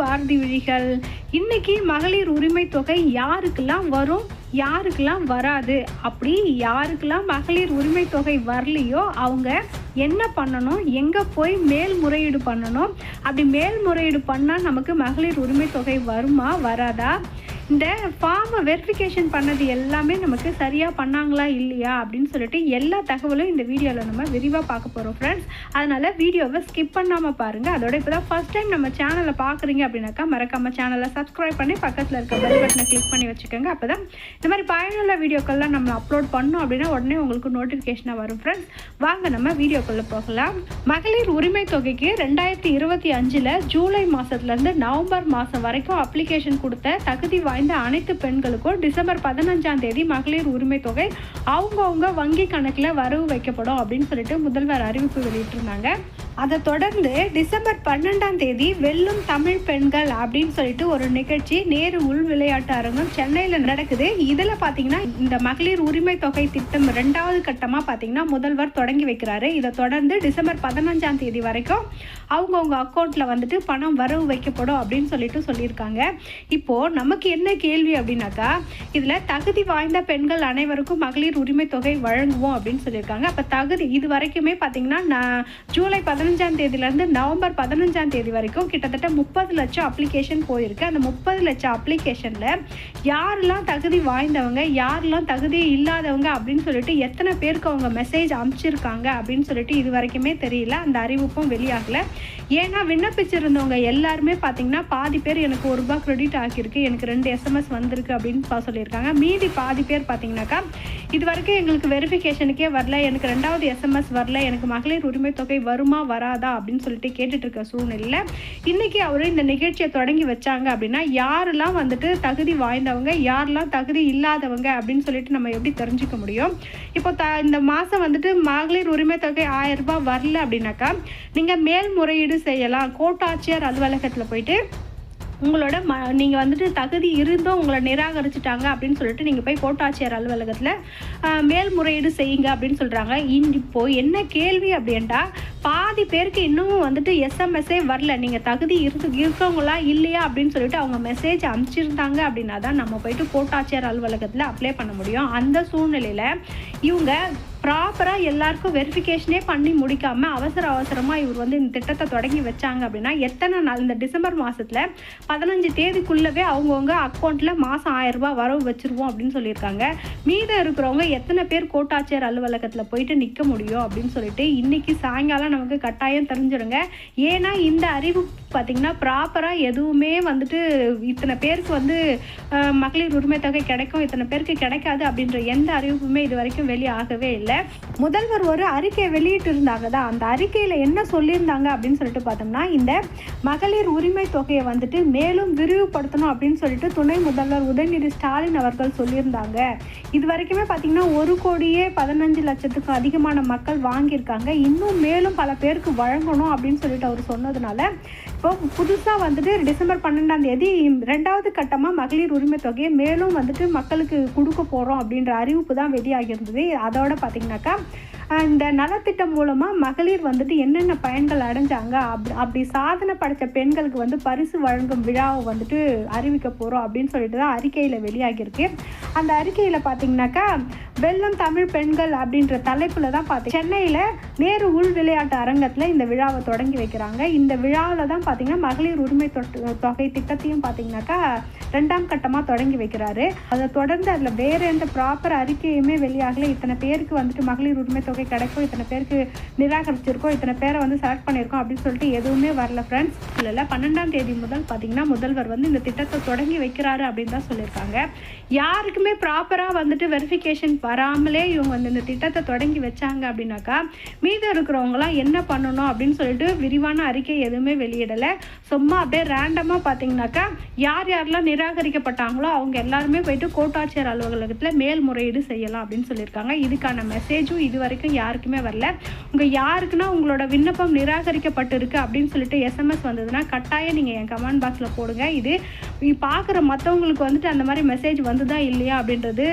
பாரதி விழிகள். இன்னைக்கு மகளிர் உரிமை தொகை யாருக்கெல்லாம் வரும்? யாருக்கெல்லாம் வராது? அப்படி யாருக்கெல்லாம் மகளிர் உரிமை தொகை வரலையோ அவங்க என்ன பண்ணணும்? எங்கே போய் மேல்முறையீடு பண்ணணும்? அப்படி மேல்முறையீடு பண்ணால் நமக்கு மகளிர் உரிமை தொகை வருமா? வராதா? இந்த ஃபார்மை வெரிஃபிகேஷன் பண்ணது எல்லாமே நமக்கு சரியாக பண்ணாங்களா இல்லையா அப்படின்னு சொல்லிட்டு எல்லா தகவலும் இந்த வீடியோவில் நம்ம விரிவாக பார்க்க போகிறோம் ஃப்ரெண்ட்ஸ் அதனால் வீடியோவை ஸ்கிப் பண்ணாமல் பாருங்கள் அதோட இப்போ தான் ஃபஸ்ட் டைம் நம்ம சேனலை பார்க்குறீங்க அப்படின்னாக்கா மறக்காமல் சேனலை சப்ஸ்கிரைப் பண்ணி பக்கத்தில் இருக்க பெல் பட்டனை கிளிக் பண்ணி வச்சுக்கோங்க. அப்போ தான் இந்த மாதிரி பயனுள்ள வீடியோக்கள்லாம் நம்ம அப்லோட் பண்ணோம் அப்படின்னா உடனே உங்களுக்கு நோட்டிஃபிகேஷனாக வரும் ஃப்ரெண்ட்ஸ் வாங்க நம்ம வீடியோக்குள்ளே போகலாம். மகளிர் உரிமை தொகைக்கு ரெண்டாயிரத்தி இருபத்தி அஞ்சில் ஜூலை மாதத்துலேருந்து நவம்பர் மாதம் வரைக்கும் அப்ளிகேஷன் கொடுத்த தகுதி வாய்ந்த அனைத்து பெண்களுக்கும் டிசம்பர் பதினஞ்சாம் தேதி மகளிர் உரிமை தொகை அவங்கவுங்க வங்கி கணக்கில் வரவு வைக்கப்படும் அப்படின்னு சொல்லிட்டு முதல்வர் அறிவிப்பு வெளியிட்டிருந்தாங்க. அதை தொடர்ந்து டிசம்பர் பன்னெண்டாம் தேதி வெல்லும் தமிழ் பெண்கள் அப்படின்னு சொல்லிட்டு ஒரு நிகழ்ச்சி நேரு உள் விளையாட்டு அரங்கம் சென்னையில் நடக்குது. இதில் பார்த்தீங்கன்னா இந்த மகளிர் உரிமை தொகை திட்டம் ரெண்டாவது கட்டமாக பார்த்தீங்கன்னா முதல்வர் தொடங்கி வைக்கிறாரு. இதை தொடர்ந்து டிசம்பர் பதினஞ்சாம் தேதி வரைக்கும் அவங்கவுங்க அக்கௌண்ட்டில் வந்துட்டு பணம் வரவு வைக்கப்படும் அப்படின்னு சொல்லிட்டு சொல்லியிருக்காங்க. இப்போது நமக்கு என்ன கேள்வி அப்படின்னாக்கா இதில் தகுதி வாய்ந்த பெண்கள் அனைவருக்கும் மகளிர் உரிமை தொகை வழங்குவோம் அப்படின்னு சொல்லியிருக்காங்க. அப்போ தகுதி இது வரைக்குமே பார்த்தீங்கன்னா நான் ஜூலை பதினஞ்சு பதினஞ்சாம் தேதியிலேருந்து நவம்பர் பதினஞ்சாம் தேதி வரைக்கும் கிட்டத்தட்ட முப்பது லட்சம் அப்ளிகேஷன் போயிருக்கு. அந்த முப்பது லட்சம் அப்ளிகேஷனில் யாரெல்லாம் தகுதி வாய்ந்தவங்க யாரெல்லாம் தகுதி இல்லாதவங்க அப்படின்னு சொல்லிட்டு எத்தனை பேருக்கு அவங்க மெசேஜ் அனுப்பிச்சிருக்காங்க அப்படின்னு சொல்லிட்டு இது வரைக்குமே தெரியல. அந்த அறிவிப்பும் வெளியாகலை. ஏன்னா விண்ணப்பிச்சிருந்தவங்க எல்லாருமே பார்த்தீங்கன்னா பாதி பேர் எனக்கு ஒரு ரூபாய் கிரெடிட் ஆகியிருக்கு எனக்கு ரெண்டு எஸ்எம்எஸ் வந்திருக்கு அப்படின்னு சொல்லியிருக்காங்க. மீதி பாதி பேர் பார்த்தீங்கன்னாக்கா இது வரைக்கும் எங்களுக்கு வெரிஃபிகேஷனுக்கே வரல. எனக்கு ரெண்டாவது எஸ்எம்எஸ் வரல. எனக்கு மகளிர் உரிமை தொகை வருமா வராதா அப்படின்னு சொல்லிட்டு கேட்டுட்டு இருக்க சூழ்நிலையில் இன்னைக்கு அவர் இந்த நிகழ்ச்சியை தொடங்கி வச்சாங்க அப்படின்னா யாரெல்லாம் வந்துட்டு தகுதி வாய்ந்தவங்க யாரெல்லாம் தகுதி இல்லாதவங்க அப்படின்னு சொல்லிட்டு நம்ம எப்படி தெரிஞ்சுக்க முடியும்? இப்போ த இந்த மாதம் வந்துட்டு மகளிர் உரிமை தொகை ஆயிரம் ரூபாய் வரல அப்படின்னாக்கா நீங்கள் மேல்முறையீடு செய்யலாம். கோட்டாட்சியர் அலுவலகத்தில் போயிட்டு உங்களோட ம நீங்கள் வந்துட்டு தகுதி இருந்தும் உங்களை நிராகரிச்சிட்டாங்க அப்படின்னு சொல்லிட்டு நீங்கள் போய் கோட்டாட்சியர் அலுவலகத்தில் மேல்முறையீடு செய்யுங்க அப்படின்னு சொல்கிறாங்க இப்போ என்ன கேள்வி அப்படின்ட்டா பாதி பேருக்கு இன்னமும் வந்துட்டு எஸ்எம்எஸ்ஸே வரல. நீங்கள் தகுதி இருக்கு இருக்கவங்களா இல்லையா அப்படின்னு சொல்லிட்டு அவங்க மெசேஜ் அனுப்பிச்சிருந்தாங்க அப்படின்னா தான் நம்ம போயிட்டு கோட்டாட்சியர் அலுவலகத்தில் அப்ளை பண்ண முடியும். அந்த சூழ்நிலையில் இவங்க ப்ராப்பராக எல்லாருக்கும் வெரிஃபிகேஷனே பண்ணி முடிக்காமல் அவசர அவசரமாக இவர் வந்து இந்த திட்டத்தை தொடங்கி வச்சாங்க அப்படின்னா எத்தனை நாள் இந்த டிசம்பர் மாதத்தில் பதினஞ்சு தேதிக்குள்ளவே அவங்கவுங்க அக்கௌண்ட்டில் மாதம் ஆயிரம் வரவு வச்சுருவோம் அப்படின்னு சொல்லியிருக்காங்க. மீதம் இருக்கிறவங்க எத்தனை பேர் கோட்டாட்சியர் அலுவலகத்தில் போயிட்டு நிற்க முடியும் அப்படின்னு சொல்லிட்டு இன்றைக்கி சாயங்காலம் நமக்கு கட்டாயம் தெரிஞ்சிடுங்க. ஏன்னா இந்த அறிவு பார்த்திங்கன்னா ப்ராப்பராக எதுவுமே வந்துட்டு இத்தனை பேருக்கு வந்து மகளிர் உரிமை தொகை கிடைக்கும் இத்தனை பேருக்கு கிடைக்காது அப்படின்ற எந்த அறிவிப்புமே இது வரைக்கும் வெளியாகவே இல்லை. முதல்வர் ஒரு அறிக்கை வெளியிட்டு இருந்தாங்க தான். அந்த அறிக்கையில் என்ன சொல்லியிருந்தாங்க அப்படின்னு சொல்லிட்டு பார்த்தோம்னா இந்த மகளிர் உரிமை தொகையை வந்துட்டு மேலும் விரிவுபடுத்தணும் அப்படின்னு சொல்லிட்டு துணை முதல்வர் உதயநிதி ஸ்டாலின் அவர்கள் சொல்லியிருந்தாங்க. இது வரைக்குமே பார்த்தீங்கன்னா ஒரு கோடியே பதினஞ்சு லட்சத்துக்கும் அதிகமான மக்கள் வாங்கியிருக்காங்க. இன்னும் மேலும் பல பேருக்கு வழங்கணும் அப்படின்னு சொல்லிட்டு அவர் சொன்னதுனால இப்போ புதுசாக வந்துட்டு டிசம்பர் பன்னெண்டாம் தேதி ரெண்டாவது கட்டமாக மகளிர் உரிமை தொகையை மேலும் வந்துட்டு மக்களுக்கு கொடுக்க போகிறோம் அப்படின்ற அறிவிப்பு தான் வெளியாகியிருந்தது. அதோட பார்த்திங்கன்னா acá. இந்த நலத்திட்டம் மூலமாக மகளிர் வந்துட்டு என்னென்ன பயன்கள் அடைஞ்சாங்க? அப்படி அப்படி சாதனை படைத்த பெண்களுக்கு வந்து பரிசு வழங்கும் விழாவை வந்துட்டு அறிவிக்க போகிறோம் அப்படின்னு சொல்லிட்டு தான் அறிக்கையில் வெளியாகியிருக்கு. அந்த அறிக்கையில் பார்த்தீங்கன்னாக்கா வெள்ளம் தமிழ் பெண்கள் அப்படின்ற தலைப்பில் தான் பார்த்து சென்னையில் நேரு உள் விளையாட்டு அரங்கத்தில் இந்த விழாவை தொடங்கி வைக்கிறாங்க. இந்த விழாவில் தான் பார்த்தீங்கன்னா மகளிர் உரிமை தொகை திட்டத்தையும் பார்த்தீங்கன்னாக்கா ரெண்டாம் கட்டமாக தொடங்கி வைக்கிறாரு. அதை தொடர்ந்து அதில் வேறு எந்த ப்ராப்பர் அறிக்கையுமே வெளியாகல. இத்தனை பேருக்கு வந்துட்டு மகளிர் உரிமை தொகை கிடைக்கும் இத்தனை பேருக்கு நிராகரிச்சிருக்கோம் இத்தனை பேரை வந்து செலக்ட் பண்ணியிருக்கோம் அப்படின்னு சொல்லிட்டு எதுவுமே வரல ஃப்ரெண்ட்ஸ் இல்லை பன்னெண்டாம் தேதி முதல் பார்த்தீங்கன்னா முதல்வர் வந்து இந்த திட்டத்தை தொடங்கி வைக்கிறாரு அப்படின்னு தான் சொல்லியிருக்காங்க. யாருக்குமே ப்ராப்பராக வந்துட்டு வெரிஃபிகேஷன் வராமலே இவங்க வந்து இந்த திட்டத்தை தொடங்கி வச்சாங்க அப்படின்னாக்கா மீதம் இருக்கிறவங்களாம் என்ன பண்ணணும் அப்படின்னு சொல்லிட்டு விரிவான அறிக்கை எதுவுமே வெளியிடலை. சும்மா அப்படியே ரேண்டமாக பார்த்தீங்கன்னாக்கா யார் யாரெல்லாம் நிராகரிக்கப்பட்டாங்களோ அவங்க எல்லாருமே போயிட்டு கோட்டாட்சியர் அலுவலகத்தில் மேல்முறையீடு செய்யலாம் அப்படின்னு சொல்லியிருக்காங்க. இதுக்கான மெசேஜும் இது வரைக்கும் யாருக்குமே வரல. உங்கள் யாருக்குன்னா உங்களோட விண்ணப்பம் நிராகரிக்கப்பட்டிருக்கு அப்படின்னு சொல்லிட்டு எஸ்எம்எஸ் வந்ததுன்னா கட்டாயம் நீங்கள் என் கமெண்ட் பாக்ஸில் போடுங்க. இது பார்க்குற மற்றவங்களுக்கு வந்துட்டு அந்த மாதிரி மெசேஜ் வந்துதா இல்லையா அப்படின்றது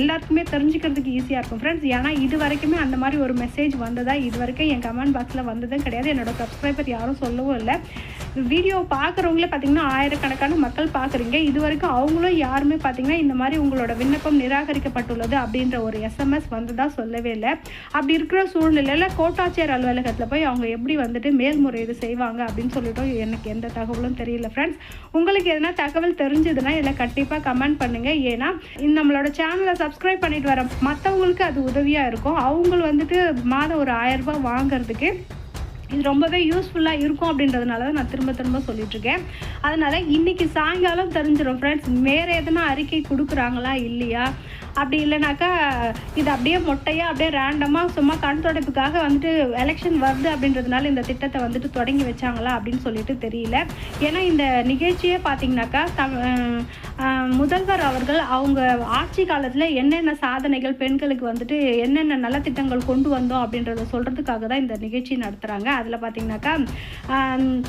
எல்லாருக்குமே தெரிஞ்சுக்கிறதுக்கு ஈஸியாக இருக்கும் ஃப்ரெண்ட்ஸ் ஏன்னா இது வரைக்குமே அந்த மாதிரி ஒரு மெசேஜ் வந்ததா இது வரைக்கும் என் கமெண்ட் பாக்ஸில் வந்ததும் கிடையாது. என்னோட சப்ஸ்கிரைபர் யாரும் சொல்லவும் இல்லை. வீடியோ பார்க்குறவங்களே பார்த்தீங்கன்னா ஆயிரக்கணக்கான மக்கள் பார்க்குறீங்க. இது வரைக்கும் அவங்களும் யாருமே பார்த்தீங்கன்னா இந்த மாதிரி உங்களோட விண்ணப்பம் நிராகரிக்கப்பட்டுள்ளது அப்படின்ற ஒரு எஸ்எம்எஸ் வந்ததாக சொல்லவே இல்லை. அப்படி இருக்கிற சூழ்நிலையில் கோட்டாட்சியர் அலுவலகத்தில் போய் அவங்க எப்படி வந்துட்டு மேல்முறையீடு செய்வாங்க அப்படின்னு சொல்லிட்டு எனக்கு எந்த தகவலும் தெரியல ஃப்ரெண்ட்ஸ் உங்களுக்கு எதனா தகவல் தெரிஞ்சதுன்னா இதில் கண்டிப்பாக கமெண்ட் பண்ணுங்கள் ஏன்னா இந்த நம்மளோட சேனலை சப்ஸ்கிரைப் பண்ணிட்டு வர மற்றவங்களுக்கு அது உதவியாக இருக்கும். அவங்களும் வந்துட்டு மாதம் ஒரு ஆயிரம் ரூபாய் வாங்குறதுக்கு இது ரொம்பவே யூஸ்ஃபுல்லாக இருக்கும் அப்படின்றதுனால தான் நான் திரும்ப திரும்ப சொல்லிட்டுருக்கேன். அதனால் இன்றைக்கி சாயங்காலம் தெரிஞ்சிடும் ஃப்ரெண்ட்ஸ் வேறு எதனா அறிக்கை கொடுக்குறாங்களா இல்லையா? அப்படி இல்லைனாக்கா இது அப்படியே மொட்டையாக அப்படியே ரேண்டமாக சும்மா கண் தொடப்புக்காக வந்துட்டு எலெக்ஷன் வருது அப்படின்றதுனால இந்த திட்டத்தை வந்துட்டு தொடங்கி வச்சாங்களா அப்படின்னு சொல்லிட்டு தெரியல. ஏன்னா இந்த நிகழ்ச்சியே பார்த்தீங்கன்னாக்கா தம் முதல்வர் அவர்கள் அவங்க ஆட்சி காலத்தில் என்னென்ன சாதனைகள் பெண்களுக்கு வந்துட்டு என்னென்ன நலத்திட்டங்கள் கொண்டு வந்தோம் அப்படின்றத சொல்கிறதுக்காக தான் இந்த நிகழ்ச்சி நடத்துகிறாங்க அதில் பார்த்தீங்கன்னாக்கா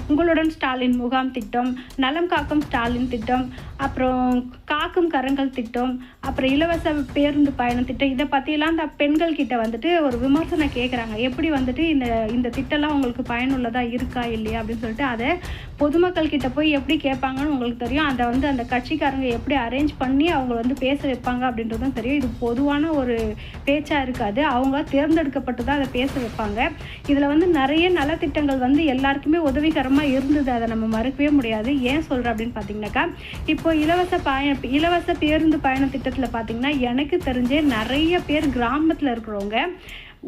உங்களுடன் ஸ்டாலின் முகாம் திட்டம் நலம் காக்கும் ஸ்டாலின் திட்டம் அப்புறம் காக்கும் கரங்கள் திட்டம் அப்புறம் இலவச பேருந்து பயணம் திட்டம் இதை பற்றியெல்லாம் அந்த பெண்கள் கிட்ட வந்துட்டு ஒரு விமர்சனம் கேட்குறாங்க எப்படி வந்துட்டு இந்த இந்த திட்டம்லாம் உங்களுக்கு பயனுள்ளதாக இருக்கா இல்லையா அப்படின்னு சொல்லிட்டு அதை பொதுமக்கள் கிட்ட போய் எப்படி கேட்பாங்கன்னு உங்களுக்கு தெரியும். அதை வந்து அந்த கட்சிக்காரங்க எப்படி அரேஞ்ச் பண்ணி அவங்க வந்து பேச வைப்பாங்க அப்படின்றதும் தெரியும். இது பொதுவான ஒரு பேச்சாக இருக்காது. அவங்க தேர்ந்தெடுக்கப்பட்டு தான் அதை பேச வைப்பாங்க. இதில் வந்து நிறைய நலத்திட்டங்கள் வந்து எல்லாருக்குமே உதவிகரமாக இருந்தது. அதை நம்ம மறுக்கவே முடியாது. ஏன் சொல்கிறேன் அப்படின்னு பார்த்தீங்கன்னாக்கா இப்போ இலவச பயண இலவச பேருந்து பயண திட்டத்தில் பார்த்தீங்கன்னா எனக்கு தெரிஞ்சே நிறைய பேர் கிராமத்தில் இருக்கிறவங்க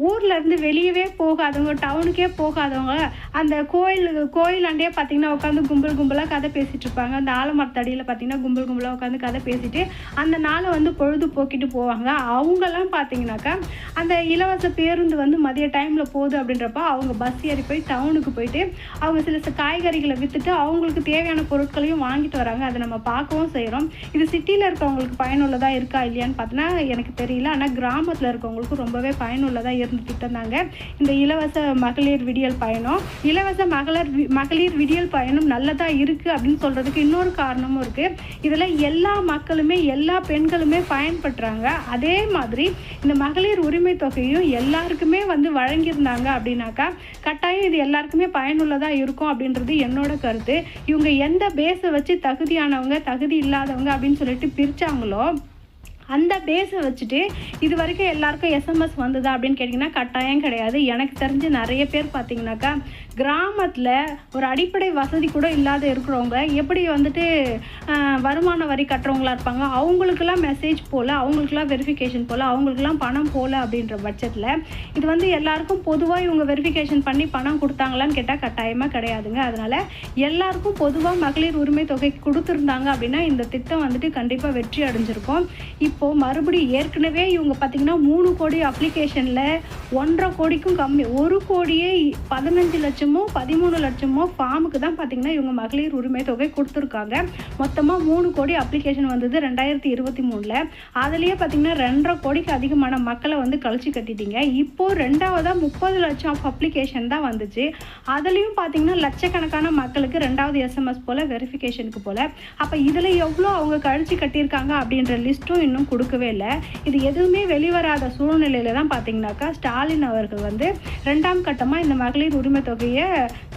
ஊரில் இருந்து வெளியவே போகாதவங்க டவுனுக்கே போகாதவங்க அந்த கோயில் கோயிலாண்டே பார்த்தீங்கன்னா உட்காந்து கும்பல் கும்பலாக கதை பேசிகிட்டு இருப்பாங்க. அந்த ஆலமரத்தடியில் பார்த்தீங்கன்னா கும்பல் கும்பலாக உட்காந்து கதை பேசிட்டு அந்த நாளை வந்து பொழுது போக்கிட்டு போவாங்க. அவங்கெல்லாம் பார்த்தீங்கன்னாக்கா அந்த இலவச பேருந்து வந்து மதிய டைமில் போகுது அப்படின்றப்ப அவங்க பஸ் ஏறி போய் டவுனுக்கு போயிட்டு அவங்க சில சில காய்கறிகளை விற்றுட்டு அவங்களுக்கு தேவையான பொருட்களையும் வாங்கிட்டு வராங்க. அதை நம்ம பார்க்கவும் செய்கிறோம் இது சிட்டியில் இருக்கவங்களுக்கு பயனுள்ளதாக இருக்கா இல்லையான்னு பார்த்தோன்னா எனக்கு தெரியல. ஆனால் கிராமத்தில் இருக்கவங்களுக்கு ரொம்பவே பயனுள்ளதாக இருந்துகிட்டு இருந்தாங்க. இந்த இலவச மகளிர் விடியல் பயணம் இலவச மகளிர் மகளிர் விடியல் பயணம் நல்லதாக இருக்குது அப்படின்னு சொல்கிறதுக்கு இன்னொரு காரணமும் இருக்குது இதில் எல்லா மக்களுமே எல்லா பெண்களுமே பயன்படுறாங்க அதே மாதிரி இந்த மகளிர் உரிமை தொகையும் எல்லாருக்குமே வந்து வழங்கியிருந்தாங்க அப்படின்னாக்கா கட்டாயம் இது எல்லாருக்குமே பயனுள்ளதாக இருக்கும் அப்படின்றது என்னோட கருத்து. இவங்க எந்த பேஸை வச்சு தகுதியானவங்க தகுதி இல்லாதவங்க அப்படின்னு சொல்லிட்டு பிரித்தாங்களோ அந்த பேஸை வச்சுட்டு இது வரைக்கும் எல்லாருக்கும் எஸ்எம்எஸ் வந்ததா அப்படின்னு கேட்டிங்கன்னா கட்டாயம் கிடையாது. எனக்கு தெரிஞ்சு நிறைய பேர் பார்த்தீங்கன்னாக்கா கிராமத்தில் ஒரு அடிப்படை வசதி கூட இல்லாத இருக்கிறவங்க எப்படி வந்துட்டு வருமான வரி கட்டுறவங்களா இருப்பாங்க அவங்களுக்கெல்லாம் மெசேஜ் போல் அவங்களுக்குலாம் வெரிஃபிகேஷன் போல் அவங்களுக்குலாம் பணம் போல் அப்படின்ற பட்சத்தில் இது வந்து எல்லாருக்கும் பொதுவாக இவங்க வெரிஃபிகேஷன் பண்ணி பணம் கொடுத்தாங்களான்னு கேட்டால் கட்டாயமாக கிடையாதுங்க. அதனால் எல்லாருக்கும் பொதுவாக மகளிர் உரிமை தொகை கொடுத்துருந்தாங்க அப்படின்னா இந்த திட்டம் வந்துட்டு கண்டிப்பாக வெற்றி அடைஞ்சிருக்கும். இப்போது மறுபடியும் ஏற்கனவே இவங்க பார்த்திங்கன்னா மூணு கோடி அப்ளிகேஷனில் ஒன்றரை கோடிக்கும் கம்மி ஒரு கோடியே பதினஞ்சு லட்சம் பதிமூணு லட்சமோ ஃபார்முக்கு தான் பார்த்தீங்கன்னா இவங்க மகளிர் உரிமை தொகை கொடுத்துருக்காங்க. மொத்தமாக மூணு கோடி அப்ளிகேஷன் வந்தது ரெண்டாயிரத்தி இருபத்தி மூணில். அதுலேயே பார்த்தீங்கன்னா ரெண்டரை கோடிக்கு அதிகமான மக்களை வந்து கழிச்சு கட்டிட்டீங்க. இப்போது ரெண்டாவதாக முப்பது லட்சம் ஆஃப் அப்ளிகேஷன் தான் வந்துச்சு. அதுலேயும் பார்த்தீங்கன்னா லட்சக்கணக்கான மக்களுக்கு ரெண்டாவது எஸ்எம்எஸ் போல் வெரிஃபிகேஷனுக்கு போல். அப்போ இதில் எவ்வளோ அவங்க கழிச்சு கட்டியிருக்காங்க அப்படின்ற லிஸ்ட்டும் இன்னும் கொடுக்கவே இல்லை. இது எதுவுமே வெளிவராத சூழ்நிலையில் தான் பார்த்தீங்கன்னாக்கா ஸ்டாலின் அவர்கள் வந்து ரெண்டாம் கட்டமாக இந்த மகளிர் உரிமை தொகையை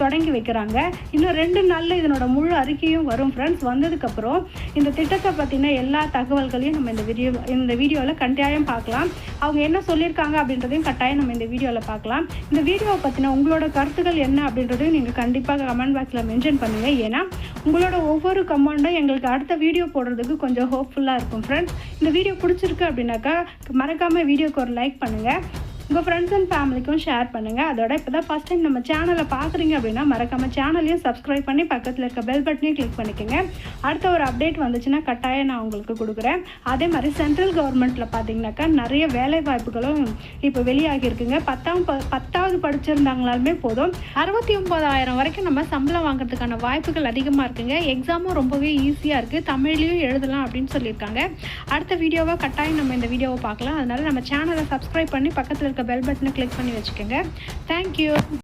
தொடங்கி வைக்கிறாங்க. இன்னும் ரெண்டு நாளில் இதனோட முழு அறிக்கையும் வரும் ஃப்ரெண்ட்ஸ் வந்ததுக்கப்புறம் இந்த திட்டத்தை பற்றின எல்லா தகவல்களையும் நம்ம இந்த வீடியோ இந்த வீடியோவில் கட்டாயம் பார்க்கலாம். அவங்க என்ன சொல்லியிருக்காங்க அப்படின்றதையும் கட்டாயம் நம்ம இந்த வீடியோவில் பார்க்கலாம். இந்த வீடியோவை பற்றின உங்களோட கருத்துக்கள் என்ன அப்படின்றதையும் நீங்கள் கண்டிப்பாக கமெண்ட் பாக்ஸில் மென்ஷன் பண்ணுங்கள் ஏன்னா உங்களோட ஒவ்வொரு கமெண்ட்டும் எங்களுக்கு அடுத்த வீடியோ போடுறதுக்கு கொஞ்சம் ஹோப்ஃபுல்லாக இருக்கும் ஃப்ரெண்ட்ஸ் இந்த வீடியோ பிடிச்சிருக்கு அப்படின்னாக்கா மறக்காமல் வீடியோக்கு ஒரு லைக் பண்ணுங்கள் உங்கள் ஃப்ரெண்ட்ஸ் அண்ட் ஃபேமிலிக்கும் ஷேர் பண்ணுங்கள் அதோட இப்போ தான் ஃபஸ்ட் டைம் நம்ம சேனலை பார்க்குறீங்க அப்படின்னா மறக்காமல் சேனலையும் சப்ஸ்கிரைப் பண்ணி பக்கத்தில் இருக்க பெல் பட்டனையும் கிளிக் பண்ணிக்கோங்க. அடுத்த ஒரு அப்டேட் வந்துச்சுன்னா கட்டாயம் நான் உங்களுக்கு கொடுக்குறேன். அதே மாதிரி சென்ட்ரல் கவர்மெண்ட்டில் பார்த்தீங்கன்னாக்கா நிறைய வேலை வாய்ப்புகளும் இப்போ வெளியாகியிருக்குங்க பத்தாம் ப பத்தாவது படிச்சிருந்தாங்களாலுமே போதும். அறுபத்தி ஒம்பதாயிரம் வரைக்கும் நம்ம சம்பளம் வாங்குறதுக்கான வாய்ப்புகள் அதிகமாக இருக்குங்க. எக்ஸாமும் ரொம்பவே ஈஸியாக இருக்குது தமிழ்லையும் எழுதலாம் அப்படின்னு சொல்லியிருக்காங்க. அடுத்த வீடியோவாக கட்டாயம் நம்ம இந்த வீடியோவை பார்க்கலாம். அதனால் நம்ம சேனலை சப்ஸ்கிரைப் பண்ணி பக்கத்தில் இருக்க பெல் பட்டனை கிளிக் பண்ணி வச்சுக்கோங்க. தேங்க்யூ